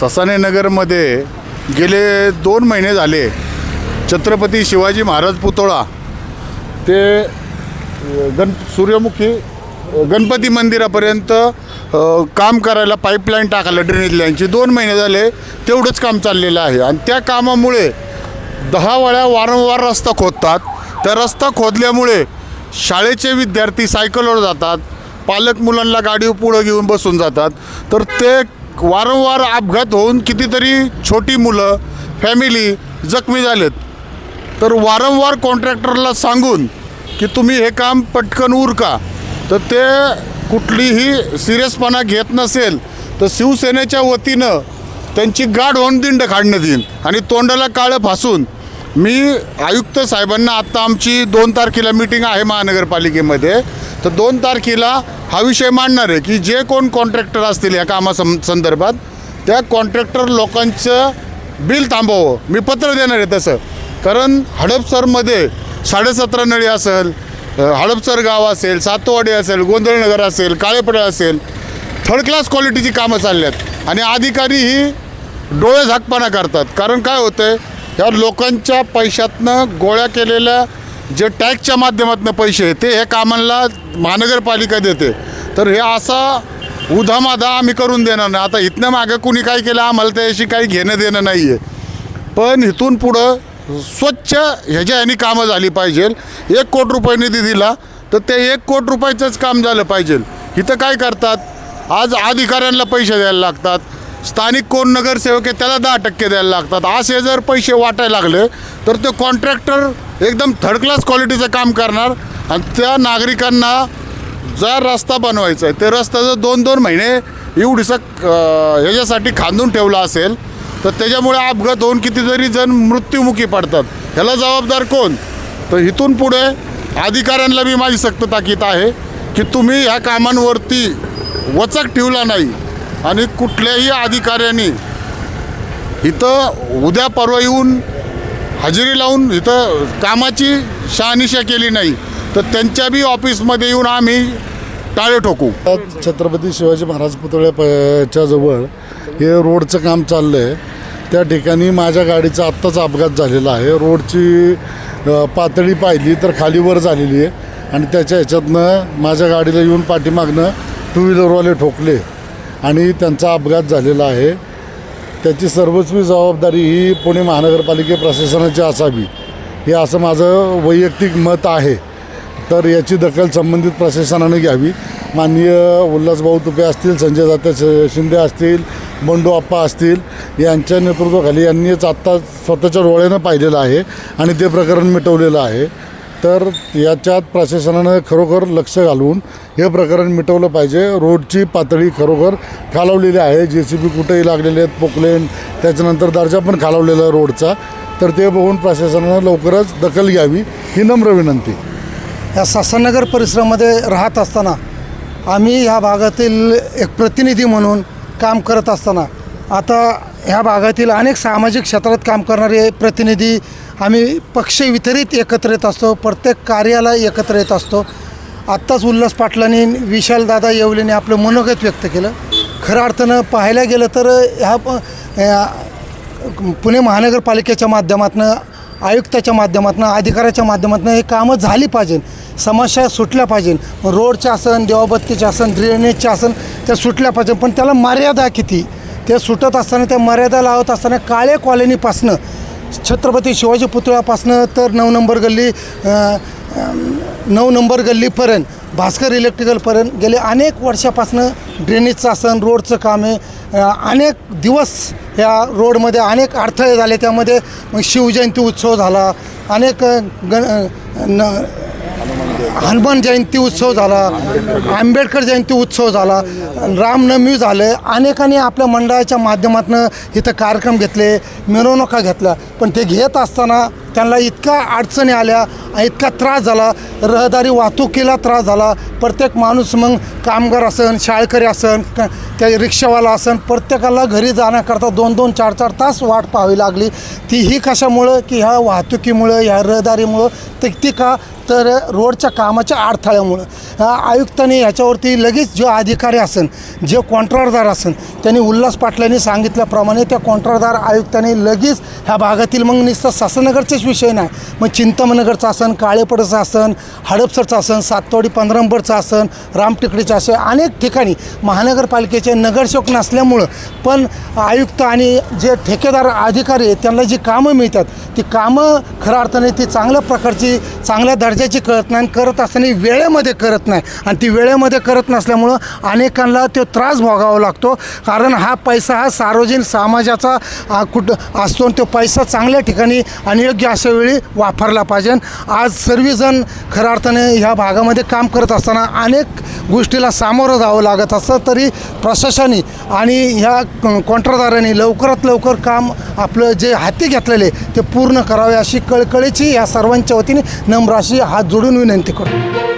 ससाने नगरमध्ये गेले दोन महिने झाले छत्रपती शिवाजी महाराज पुतळा ते गण सूर्यमुखी गणपती मंदिरापर्यंत काम करायला पाईपलाईन टाकायला ड्रेनेज लाईनची दोन महिने झाले तेवढंच काम चाललेलं आहे. आणि त्या कामामुळे दहा वेळा वारंवार रस्ता खोदतात. त्या रस्ता खोदल्यामुळे शाळेचे विद्यार्थी सायकलवर जातात. पालक मुलांना गाडी पुढं घेऊन बसून जातात. तर ते वारंवार अपघात होऊन कितीतरी छोटी मुलं फॅमिली जखमी झालेत. तर वारंवार कॉन्ट्रॅक्टरला सांगून की तुम्ही हे काम पटकन उरका तर ते कुठलीही सिरियसपणा घेत नसेल तर शिवसेनेच्या वतीनं त्यांची गाढ होऊन दिंड काढण्यात येईल. आणि तोंडाला काळं फासून मी आयुक्त साहेबांना आत्ता आमची दोन तारखेला मीटिंग आहे महानगरपालिकेमध्ये तर दोन तारखेला हा विषय मांडणार आहे की जे कोण कॉन्ट्रॅक्टर असतील या कामा सं संदर्भात त्या कॉन्ट्रॅक्टर लोकांचं बिल थांबवावं. मी पत्र देणार आहे तसं. कारण हडपसरमध्ये साडेसतरा नळी असेल हडपसर गाव असेल सातवाडी असेल गोंधळनगर असेल काळेपडे असेल थर्ड क्लास क्वालिटीची कामं चालली आहेत आणि अधिकारी ही डोळे झाकपणा करतात. कारण काय होतं आहे ह्या लोकांच्या पैशातनं गोळ्या केलेल्या जे टॅक्सच्या माध्यमातून पैसे आहे ते हे कामांना महानगरपालिका देते. तर हे असा उधामाधा आम्ही करून देणार नाही. आता इथनं मागं कुणी काय केलं आम्हाला त्याशी काही घेणं देणं नाही आहे पण इथून पुढं स्वच्छ ह्याच्या ह्यानी कामं झाली पाहिजे. एक कोटी रुपये निधी दिला तर ते एक कोट रुपयाचंच काम झालं पाहिजे. इथं काय करतात? आज अधिकाऱ्यांना पैसे द्यायला लागतात. स्थानिक कोण नगरसेवक आहे त्याला दहा टक्के द्यायला लागतात. असे जर पैसे वाटायला लागले तर ते कॉन्ट्रॅक्टर एकदम थर्ड क्लास क्वालिटीचं काम करणार आणि त्या नागरिकांना जर रस्ता बनवायचा आहे ते रस्ता जर दोन दोन महिने एवढीसं ह्याच्यासाठी खांदून ठेवला असेल तर त्याच्यामुळे अपघात होऊन कितीतरी जण मृत्युमुखी पडतात. ह्याला जबाबदार कोण? तर इथून पुढे अधिकाऱ्यांना बी माझी सक्त ताकीद आहे की तुम्ही ह्या कामांवरती वचक ठेवला नाही आणि कुठल्याही अधिकाऱ्यांनी इथं उद्या परवा येऊन हजेरी लावून इथं कामाची शहानिशा केली नाही तर त्यांच्या बी ऑफिसमध्ये येऊन आम्ही टाळे ठोकू. छत्रपती शिवाजी महाराज पुतळ्याच्या जवळ हे रोडचं काम चाललं आहे त्या ठिकाणी माझ्या गाडीचा आत्ताच अपघात झालेला आहे. रोडची पातळी पाहिली तर खालीवर झालेली आहे. आणि त्याच्या ह्याच्यातनं माझ्या गाडीला येऊन पाठीमागनं टू व्हीलरवाले ठोकले. आणि त्यांचा अपघात झालेला आहे. त्याची सर्वस्वी जबाबदारी ही पुणे महानगरपालिके प्रशासनाची असावी. हे असं माझं वैयक्तिक मत आहे. तर याची दखल संबंधित प्रशासनाने घ्यावी. माननीय उल्हासभाऊ तुपे असतील संजय जाते शिंदे असतील बंडू आप्पा असतील यांच्या नेतृत्वाखाली यांनीच आत्ता स्वतःच्या डोळ्यानं पाहिलेलं आहे आणि ते प्रकरण मिटवलेलं आहे. तर याच्यात प्रशासनानं खरोखर लक्ष घालून हे प्रकरण मिटवलं पाहिजे. रोडची पातळी खरोखर खालावलेली आहे. जे सी बी कुठेही लागलेले आहेत पोकलेन त्याच्यानंतर दर्जा पण खालावलेला आहे रोडचा. तर ते बघून प्रशासनानं लवकरच दखल घ्यावी ही नम्र विनंती. या सासनगर परिसरामध्ये राहत असताना आम्ही ह्या भागातील एक प्रतिनिधी म्हणून काम करत असताना आता ह्या भागातील अनेक सामाजिक क्षेत्रात काम करणारे प्रतिनिधी आम्ही पक्ष वितरित एकत्र येत असतो प्रत्येक कार्याला एकत्र येत असतो. आत्ताच उल्हास पाटलांनी विशालदादा येवलेने आपलं मनोगत व्यक्त केलं. खऱ्या अर्थानं पाहायला गेलं तर ह्या प- पुणे महानगरपालिकेच्या माध्यमातून आयुक्ताच्या माध्यमातून अधिकाऱ्याच्या माध्यमातून हे कामं झाली पाहिजे समस्या सुटल्या पाहिजे रोडच्या असन देवाबत्तीच्या असन ड्रेनेजच्या असन त्या सुटल्या पाहिजे पण त्याला मर्यादा किती? ते सुटत असताना त्या मर्यादा लावत असताना काळे कॉलनीपासनं छत्रपती शिवाजी पुतळ्यापासनं तर नऊ नंबर गल्ली नऊ नंबर गल्लीपर्यंत भास्कर इलेक्ट्रिकलपर्यंत गेले. अनेक वर्षापासनं ड्रेनेजचं असन रोडचं काम आहे. अनेक दिवस ह्या रोडमध्ये अनेक अडथळे झाले. त्यामध्ये मग शिवजयंती उत्सव झाला. अनेक गण न हनुमान जयंती उत्सव झाला आंबेडकर जयंती उत्सव झाला रामनवमी झालं अनेकांनी आपल्या मंडळाच्या माध्यमातून इथं कार्यक्रम घेतले मिरवणुका घेतल्या. पण ते घेत असताना त्यांना इतका अडचणी आल्या इतका त्रास झाला रहदारी वाहतुकीला त्रास झाला. प्रत्येक माणूस मग कामगार असन शाळकरी असन त्या रिक्षावाला असन प्रत्येकाला घरी जाण्याकरता दोन दोन चार चार तास वाट पाहावी लागली. ती ही कशामुळं? की ह्या वाहतुकीमुळं ह्या रहदारीमुळं? ते ती का? तर रोडच्या कामाच्या अडथळ्यामुळं. आयुक्तांनी ह्याच्यावरती लगेच जो अधिकारी असन जे कॉन्ट्रॅक्टदार असन त्यांनी उल्हास पाटलांनी सांगितल्याप्रमाणे त्या कॉन्ट्रॅक्टदार आयुक्तांनी लगेच ह्या भागातील मग नुसतं विषय नाही. मग चिंतामणगरचं असन काळेपडचं असन हडपसरचं असन सातवाडी पंधरा आसन असन रामटिकडीचं असं अनेक ठिकाणी महानगरपालिकेचे नगरसेवक नसल्यामुळं पण आयुक्त आणि जे ठेकेदार अधिकारी आहेत त्यांना जी कामं मिळतात ती कामं खऱ्या अर्थाने ती चांगल्या प्रकारची चांगल्या दर्जाची करत नाही आणि करत असताना वेळेमध्ये करत नाही. आणि ती वेळेमध्ये करत नसल्यामुळं अनेकांना तो त्रास भोगावा लागतो. कारण हा पैसा हा सार्वजनिक समाजाचा कुठं असतो तो पैसा चांगल्या ठिकाणी आणि योग्य अशा वेळी वापरला पाहिजे. आज सर्वजण खऱ्या अर्थाने ह्या भागामध्ये काम करत असताना अनेक गोष्टीला सामोरं जावं लागत असतं तरी प्रशासनाने आणि ह्या कॉन्ट्रादारांनी लवकरात लवकर काम आपलं जे हाती घेतलेले ते पूर्ण करावे अशी कळकळीची या सर्वांच्या वतीने नम्र अशी हात जोडून विनंती करतो.